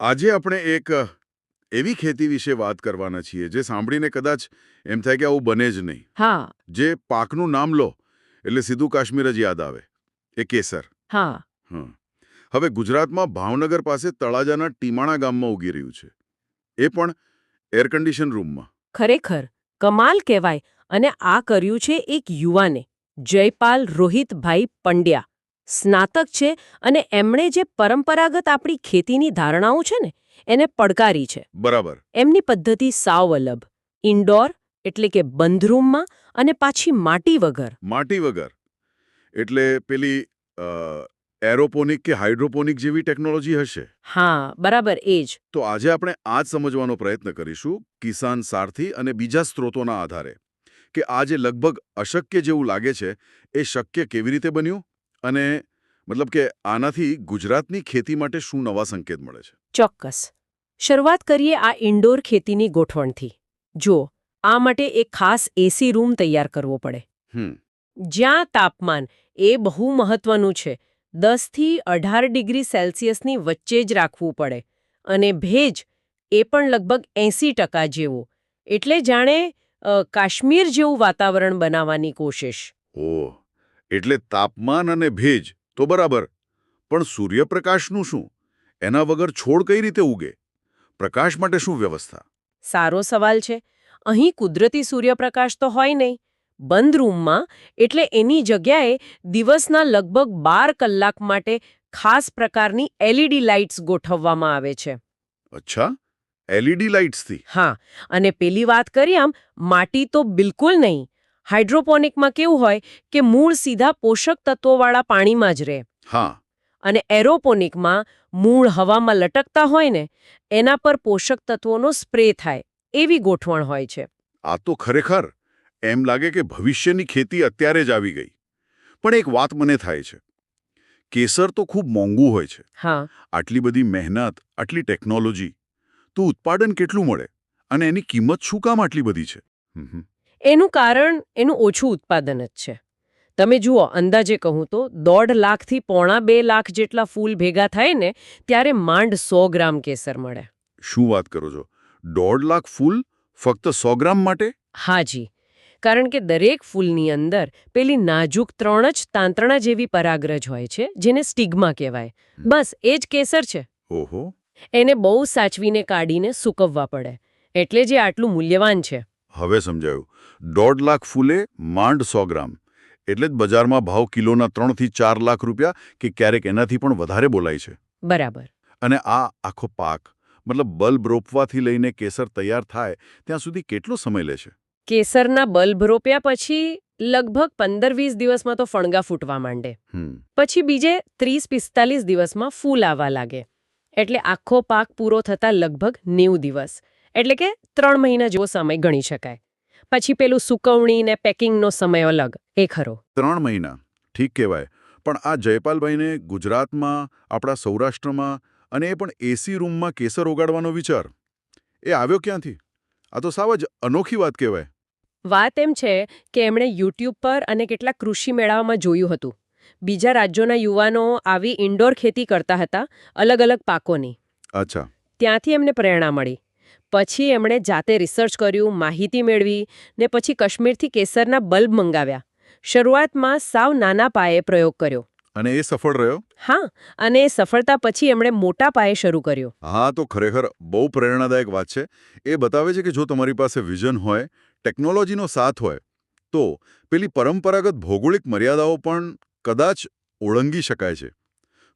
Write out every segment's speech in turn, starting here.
આજે આપણે એક એવી ખેતી વિશે વાત કરવાના છીએ જે સાંભળીને કદાચ એમ થાય કે આવું બને જ નહીં. હા. જે પાકનું નામ લો એટલે સીધું કાશ્મીર જ યાદ આવે. એ કેસર. હા. હં. હવે ગુજરાતમાં ભાવનગર પાસે તળાજાના ટીમાણા ગામમાં ઉગી રહ્યું છે. એ પણ એર કન્ડિશન રૂમમાં. ખરેખર કમાલ કહેવાય અને આ કર્યું છે એક યુવાને જયપાલ રોહિતભાઈ પંડ્યા. સ્નાતક છે અને એમણે જે પરંપરાગત આપણી ખેતીની ધારણાઓ છે ને એને પડકારી છે. બરાબર. એમની પદ્ધતિ સાવ અલગ ઇન્ડોર એટલે કે બંધ રૂમમાં અને પાછી માટી વગર. માટી વગર. એટલે પેલી એરોપોનિક કે હાઇડ્રોપોનિક જેવી ટેકનોલોજી હશે? હા બરાબર એ જ. તો આજે આપણે આ જ સમજવાનો પ્રયત્ન કરીશું કિસાન સારથી અને બીજા સ્ત્રોતોના આધારે કે આ જે લગભગ અશક્ય જેવું લાગે છે એ શક્ય કેવી રીતે બન્યું? અને મતલબ કે આનાથી ગુજરાતની ખેતી માટે શું નવા સંકેત મળે છે? ચોક્કસ. શરૂઆત કરીએ આ ઇન્ડોર ખેતીની ગોઠવણથી. જો આ માટે એક ખાસ એસી રૂમ તૈયાર કરવો પડે. હમ. જ્યાં તાપમાન એ બહુ મહત્વનું છે. દસથી અઢાર ડિગ્રી સેલ્સિયસની વચ્ચે જ રાખવું પડે. અને ભેજ એ પણ લગભગ એંસી ટકા જેવો. એટલે જાણે કાશ્મીર જેવું વાતાવરણ બનાવવાની કોશિશ. ઓહ. એટલે તાપમાન અને ભેજ તો બરાબર. પણ સૂર્યપ્રકાશનું શું? એના વગર છોડ કઈ રીતે ઉગે? પ્રકાશ માટે શું વ્યવસ્થા? સારો સવાલ છે. અહીં કુદરતી સૂર્યપ્રકાશ તો હોય નહીં. બંધ રૂમમાં એટલે એની જગ્યાએ દિવસના લગભગ બાર કલાક માટે ખાસ પ્રકારની એલઈડી લાઇટ્સ ગોઠવવામાં આવે છે. અચ્છા. એલઈડી લાઇટ્સથી? હા અને પેલી વાત કરી આમ માટી તો બિલકુલ નહીં. હાઇડ્રોપોનિકમાં કેવું હોય કે મૂળ સીધા પોષક તત્વોવાળા પાણીમાં જ રહે. હા. અને એરોપોનિકમાં મૂળ હવામાં લટકતા હોય ને એના પર પોષક તત્વોનો સ્પ્રે થાય એવી ગોઠવણ હોય છે. આ તો ખરેખર એમ લાગે કે ભવિષ્યની ખેતી અત્યારે જ આવી ગઈ. પણ એક વાત મને થાય છે. કેસર તો ખૂબ મોંઘું હોય છે. હા. આટલી બધી મહેનત આટલી ટેકનોલોજી તો ઉત્પાદન કેટલું મળે? અને એની કિંમત શું કામ આટલી બધી છે? હમ. એનું કારણ એનું ઓછું ઉત્પાદન જ છે. તમે જુઓ અંદાજે કહું તો દોઢ લાખથી પોણા બે લાખ જેટલા ફૂલ ભેગા થાય ને ત્યારે માંડ સો ગ્રામ કેસર મળે. શું વાત કરો છો? દોઢ લાખ ફૂલ ફક્ત સો ગ્રામ માટે? હાજી કારણ કે દરેક ફૂલની અંદર પેલી નાજુક ત્રણ જ તાંતણા જેવી પરાગ્રજ હોય છે જેને સ્ટિગ્મા કહેવાય. બસ એ જ કેસર છે. ઓહો. એને બહુ સાચવીને કાઢીને સૂકવવા પડે. એટલે જે આટલું મૂલ્યવાન છે. હવે સમજાયું. દોઢ લાખ ફૂલે માંડ સો ગ્રામ. એટલે જ બજારમાં ભાવ કિલોના ત્રણથી ચાર લાખ રૂપિયા કે ક્યારેક એનાથી પણ વધારે બોલાય છે. બરાબર. અને આ આખો પાક મતલબ બલ્બ રોપવાથી લઈને કેસર તૈયાર થાય ત્યાં સુધી કેટલો સમય લે છે? કેસરના બલ્બ રોપ્યા પછી લગભગ પંદર વીસ દિવસમાં તો ફણગા ફૂટવા માંડે. પછી બીજે ત્રીસ પિસ્તાલીસ દિવસમાં ફૂલ આવવા લાગે. એટલે આખો પાક પૂરો થતા લગભગ નેવું દિવસ. એટલે કે ત્રણ મહિના જેવો સમય ગણી શકાય. પછી પેલું સુકવણી ને પેકિંગનો સમય અલગ એ ખરો. ત્રણ મહિના ઠીક કહેવાય. પણ આ જયપાલભાઈને ગુજરાતમાં આપણા સૌરાષ્ટ્રમાં અને એ પણ એસી રૂમમાં કેસર ઓગાડવાનો વિચાર. એ આવ્યો ક્યાંથી? આ તો સાવ જ અનોખી વાત કહેવાય. વાત એમ છે કે એમણે યુટ્યુબ પર અને કેટલાક કૃષિ મેળાઓમાં જોયું હતું. બીજા રાજ્યોના યુવાનો આવી ઇન્ડોર ખેતી કરતા હતા અલગ અલગ પાકોની. અચ્છા. ત્યાંથી એમને પ્રેરણા મળી. પછી એમણે જાતે રિસર્ચ કર્યું માહિતી મેળવી ને પછી કાશ્મીરથી કેસરના બલ્બ મંગાવ્યા. શરૂઆતમાં સાવ નાના પાયે પ્રયોગ કર્યો. અને એ સફળ રહ્યો? હા અને એ સફળતા પછી એમણે મોટા પાયે શરૂ કર્યો. હા તો ખરેખર બહુ પ્રેરણાદાયક વાત છે. એ બતાવે છે કે જો તમારી પાસે વિઝન હોય ટેકનોલોજીનો સાથ હોય તો પેલી પરંપરાગત ભૌગોલિક મર્યાદાઓ પણ કદાચ ઓળંગી શકાય છે.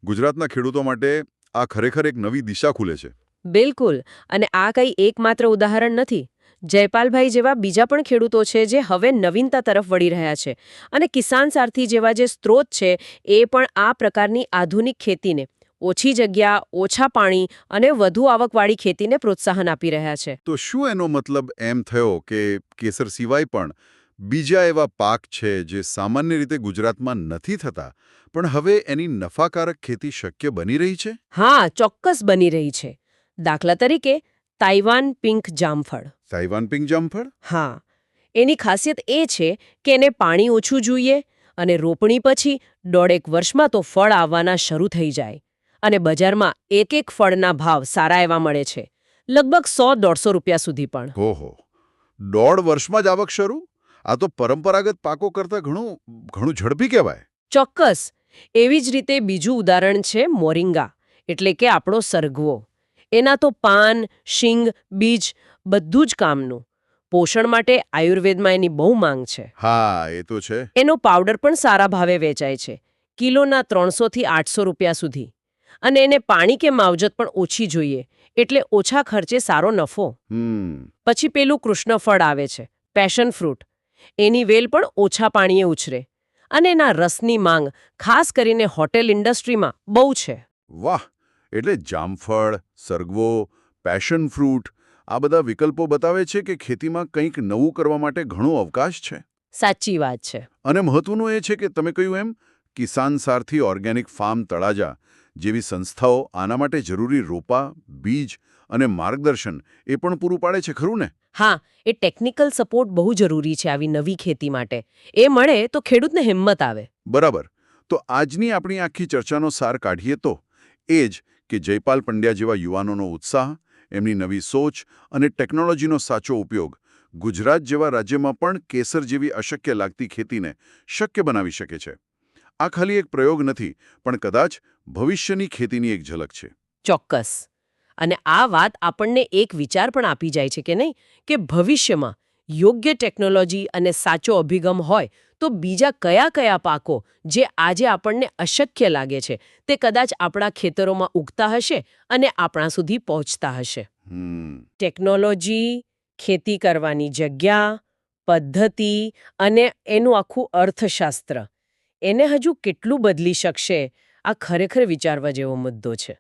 ગુજરાતના ખેડૂતો માટે આ ખરેખર એક નવી દિશા ખુલે છે. બિલકુલ અને આ કંઈ એકમાત્ર ઉદાહરણ નથી. જયપાલભાઈ જેવા બીજા પણ ખેડૂતો છે જે હવે નવીનતા તરફ વળી રહ્યા છે અને કિસાન સારથી જેવા જે સ્ત્રોત છે એ પણ આ પ્રકારની આધુનિક ખેતીને ઓછી જગ્યા ઓછા પાણી અને વધુ આવકવાળી ખેતીને પ્રોત્સાહન આપી રહ્યા છે. તો શું એનો મતલબ એમ થયો કે કેસર સિવાય પણ બીજા એવા પાક છે જે સામાન્ય રીતે ગુજરાતમાં નથી થતા પણ હવે એની નફાકારક ખેતી શક્ય બની રહી છે? હા ચોક્કસ બની રહી છે. દાખલા તરીકે તાઇવાન પિંક જામફળ. તાઇવાન પિંક જામફળ? હા. એની ખાસિયત એ છે કે એને પાણી ઓછું જોઈએ અને રોપણી પછી દોઢેક વર્ષમાં તો ફળ આવવાના શરૂ થઈ જાય અને બજારમાં એક એક ફળના ભાવ સારા એવા મળે છે. લગભગ સો દોઢસો રૂપિયા સુધી પણ. ઓહો. દોઢ વર્ષમાં જ આવક શરૂ? આ તો પરંપરાગત પાકો કરતાં ઘણું ઘણું ઝડપી કહેવાય. ચોક્કસ. એવી જ રીતે બીજું ઉદાહરણ છે મોરિંગા એટલે કે આપણો સરગવો. એના તો પાન શિંગ બીજ બધું જ કામનું. પોષણ માટે આયુર્વેદમાં એની બહુ માંગ છે. હા એ તો છે. એનો પાવડર પણ સારા ભાવે વેચાય છે. કિલોના ત્રણસોથી આઠસો રૂપિયા સુધી. અને એને પાણી કે માવજત પણ ઓછી જોઈએ. એટલે ઓછા ખર્ચે સારો નફો. પછી પેલું કૃષ્ણફળ આવે છે. પેશન ફ્રૂટ એની વેલ પણ ઓછા પાણીએ ઉછરે. અને એના રસની માંગ ખાસ કરીને હોટેલ ઇન્ડસ્ટ્રીમાં બહુ છે. વાહ એટલે જામફળ સરગવો પેશન ફ્રૂટ આ બધા વિકલ્પો બતાવે છે કે ખેતીમાં કંઈક નવું કરવા માટે ઘણો અવકાશ છે. સાચી વાત છે. અને મહત્વનું એ છે કે તમે કહ્યું એમ કિસાન સારથી ઓર્ગેનિક ફાર્મ તળાજા જેવી સંસ્થાઓ આના માટે જરૂરી રોપા બીજ અને માર્ગદર્શન એ પણ પૂરું પાડે છે ખરું ને? હા એ ટેકનિકલ સપોર્ટ બહુ જરૂરી છે આવી નવી ખેતી માટે. એ મળે તો ખેડૂતને હિંમત આવે. બરાબર. તો આજની આપણી આખી ચર્ચાનો સાર કાઢીએ તો? એ જ કે જયપાલ પંડ્યા જેવા યુવાનોનો ઉત્સાહ, એમની નવી સોચ અને ટેકનોલોજીનો સાચો ઉપયોગ ગુજરાત જેવા રાજ્યમાં પણ કેસર જેવી અશક્ય લાગતી ખેતીને શક્ય બનાવી શકે છે. આ ખાલી એક પ્રયોગ નથી, પણ કદાચ ભવિષ્યની ખેતીની એક ઝલક છે. ચોક્કસ. અને આ વાત આપણને એક વિચાર પણ આપી જાય છે કે નહીં? કે ભવિષ્યમાં યોગ્ય ટેકનોલોજી અને સાચો અભિગમ હોય તો બીજા કયા કયા પાકો જે આજે આપણને અશક્ય લાગે છે તે કદાચ આપણા ખેતરોમાં ઉગતા હશે અને આપણા સુધી પહોંચતા હશે. ટેકનોલોજી ખેતી કરવાની જગ્યા પદ્ધતિ અને એનું આખું અર્થશાસ્ત્ર. એને હજુ કેટલું બદલી શકશે? આ ખરેખર વિચારવા જેવો મુદ્દો છે.